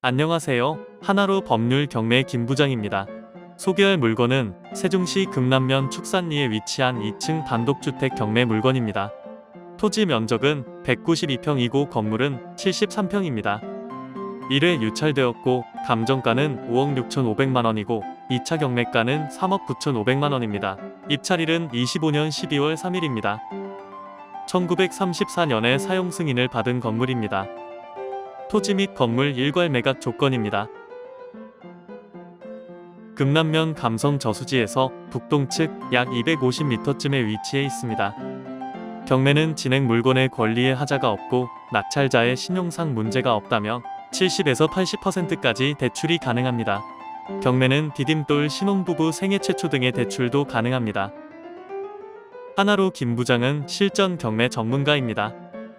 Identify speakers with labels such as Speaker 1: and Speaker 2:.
Speaker 1: 안녕하세요. 하나로 법률 경매 김부장입니다. 소개할 물건은 세종시 금남면 축산리에 위치한 2층 단독주택 경매 물건입니다. 토지 면적은 192평이고 건물은 73평입니다. 1회 유찰되었고 감정가는 5억 6,500만 원이고 2차 경매가는 3억 9,500만 원입니다. 입찰일은 25년 12월 3일입니다. 1934년에 사용 승인을 받은 건물입니다. 토지 및 건물 일괄 매각 조건입니다. 금남면 감성 저수지에서 북동 측 약 250m쯤에 위치해 있습니다. 경매는 진행 물건의 권리에 하자가 없고 낙찰자의 신용상 문제가 없다면 70에서 80%까지 대출이 가능합니다. 경매는 디딤돌 신혼부부 생애 최초 등의 대출도 가능합니다. 하나로 김 부장은 실전 경매 전문가입니다.